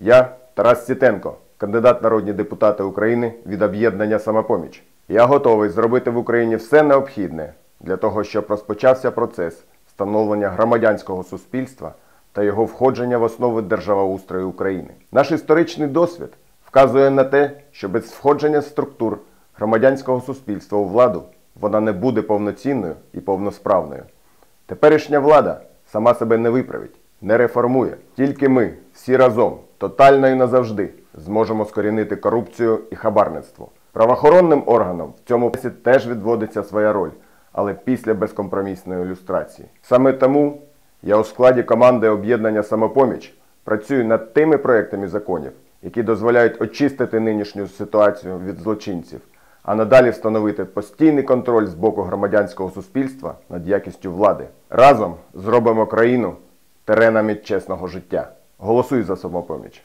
Я Тарас Сітенко, кандидат народні депутати України від об'єднання Самопоміч. Я готовий зробити в Україні все необхідне для того, щоб розпочався процес становлення громадянського суспільства та його входження в основи державоустрою України. Наш історичний досвід вказує на те, що без входження структур громадянського суспільства у владу вона не буде повноцінною і повносправною. Теперішня влада сама себе не виправить, не реформує. Тільки ми всі разом, тотально і назавжди, зможемо скорінити корупцію і хабарництво. Правоохоронним органам в цьому процесі теж відводиться своя роль, але після безкомпромісної ілюстрації. Саме тому я у складі команди об'єднання Самопоміч працюю над тими проектами законів, які дозволяють очистити нинішню ситуацію від злочинців, а надалі встановити постійний контроль з боку громадянського суспільства над якістю влади. Разом зробимо країну теренами чесного життя. Голосуй за самопоміч.